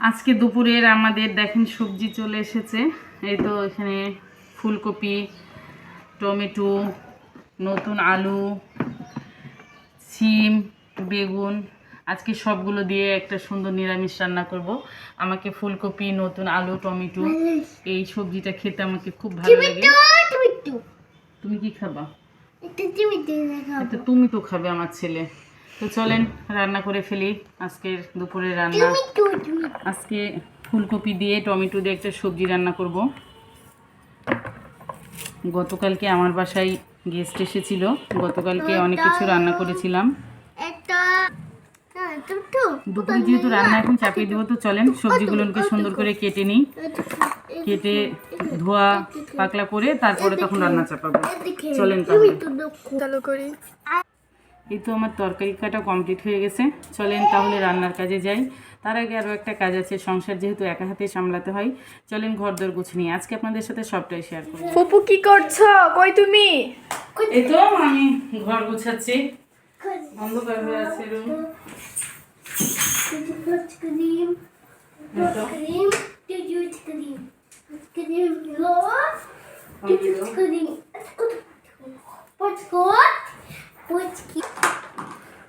আজকে দুপুরের আমাদের দেখেন সবজি চলে এসেছে। এই তো এখানে ফুলকপি টমেটো নতুন আলু সিম বেগুন আজকে সবগুলো দিয়ে একটা সুন্দর নিরামিষ রান্না করব। আমাকে ফুলকপি নতুন আলু টমেটো এই সবজিটা খেতে আমাকে খুব ভালো লাগে। তুমি কি খাবা? তুমি তো খাবে আমার ছেলে। তো চলেন রান্না করে ফেলি। আজকের দুপুরের রান্না। আজকে ফুলকপি দিয়ে টমেটো দিয়ে একটা সবজি রান্না করব। গতকালকে আমার বাসায় গেস্ট এসেছিল। গতকালকে অনেক কিছু রান্না করেছিলাম। দুপুরে যেহেতু রান্না এখন চাপিয়ে দেবো তো চলেন সবজিগুলোকে সুন্দর করে কেটে নিই। কেটে ধোয়া পাকলা করে তারপরে তখন রান্না চাপাবো। চলেন তাহলে। করি। এই তো আমার তরকারি কাটা কমপ্লিট হয়ে গেছে। চলেন তাহলে রান্নার কাজে যাই। তার আগে আরও একটা কাজ আছে সংসার যেহেতু একা হাতে সামলাতে হয় চলেন ঘর দর গুছ নিয়ে আজকে আপনাদের সাথে সবটাই শেয়ার করব। ফুপু কি করছ? কই তুমি? এই তো আমি ঘর গুছাচ্ছি। অন্ধকার হয়ে আছে রুম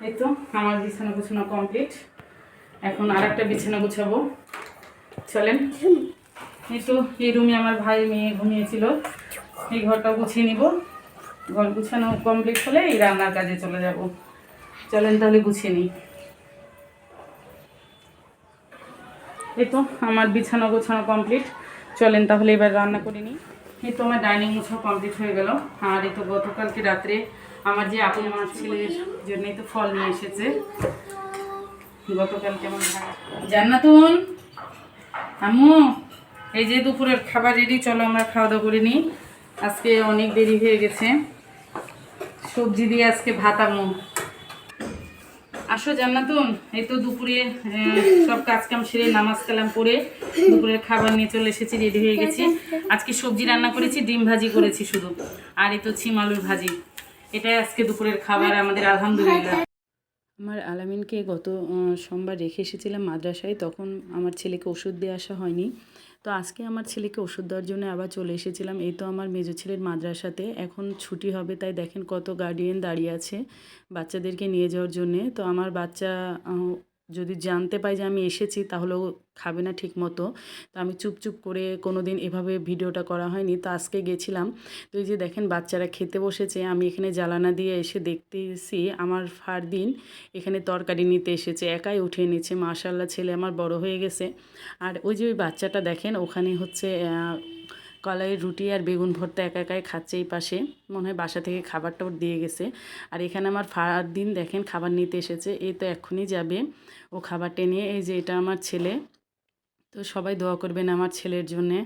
এই তো, আমার বিছানা গুছানো কমপ্লিট এখন আর একটা বিছানা গুছাবো। চলেন। এই তো, এই রুমে আমার ভাই মেয়ে ঘুমিয়েছিল। এই ঘরটা গুছিয়ে নিব। ঘর গুছানো কমপ্লিট হলে এই রান্নার কাজে চলে যাব। চলেন তাহলে গুছিয়ে নিই। এই তো, আমার বিছানা গোছানো কমপ্লিট চলেন তাহলে এবার রান্না করে নিই। এই তো, আমার ডাইনিং মুছাও কমপ্লিট হয়ে গেল। আর এই তো গতকালকে রাত্রে আমার যে আপন মাছ ছেলের জন্যই তো ফল নিয়ে এসেছে। গতকাল কেমন জান্নাতুন আম্মু, এই যে দুপুরের খাবার রেডি চলো আমরা খাওয়া দাওয়া করে নিই। আজকে অনেক দেরি হয়ে গেছে। সবজি দিয়ে আজকে ভাত আমু আসো জান্নাতুন এই তো দুপুরে সব কাজ কাম সেরে নামাজ কালাম করে দুপুরের খাবার নিয়ে চলে এসেছি রেডি হয়ে গেছি। আজকে সবজি রান্না করেছি, ডিম ভাজি করেছি শুধু। আর এই তো ছিম আলুর ভাজি। এটাই আজকে দুপুরের খাবার, আমাদের আলহামদুলিল্লাহ। আমার আলামিনকে গত সোমবার রেখে এসেছিলাম মাদ্রাসায়, তখন আমার ছেলেকে ওষুধ দিয়ে আসা হয়নি। তো আজকে আমার ছেলেকে ওষুধ দেওয়ার জন্য আবার চলে এসেছিলাম। এই তো আমার মেজো ছেলের মাদ্রাসাতে। এখন ছুটি হবে, তাই দেখেন কত গার্ডিয়ান দাঁড়িয়ে আছে বাচ্চাদেরকে নিয়ে যাওয়ার জন্যে। তো আমার বাচ্চা যদি জানতে পাই যে আমি এসেছি, তাহলেও খাবে না ঠিক মতো তো আমি চুপ চুপ করে কোনো দিন এভাবে ভিডিওটা করা হয়নি। তো আজকে গেছিলাম। তো এই যে দেখেন, বাচ্চারা খেতে বসেছে। আমি এখানে জ্বালানা দিয়ে এসে দেখতেছি, আমার ফারদিন এখানে তরকারি নিতে এসেছে। একাই উঠে নিচ্ছে। মাশাল্লাহ ছেলে আমার বড় হয়ে গেছে। আর ওই যে ওই বাচ্চাটা দেখেন, ওখানে হচ্ছে কলাইয়ের রুটি আর বেগুন ভর্তা একা একাই খাচ্ছে এই পাশে। মনে হয় বাসা থেকে খাবারটা ওর দিয়ে গেছে। আর এখানে আমার ফার দিন দেখেন খাবার নিতে এসেছে। এই তো এক্ষুনি যাবে। ও খাবারটা নিয়ে, এই যে এটা আমার ছেলে। তো সবাই দোয়া করবেন আমার ছেলের জন্যে।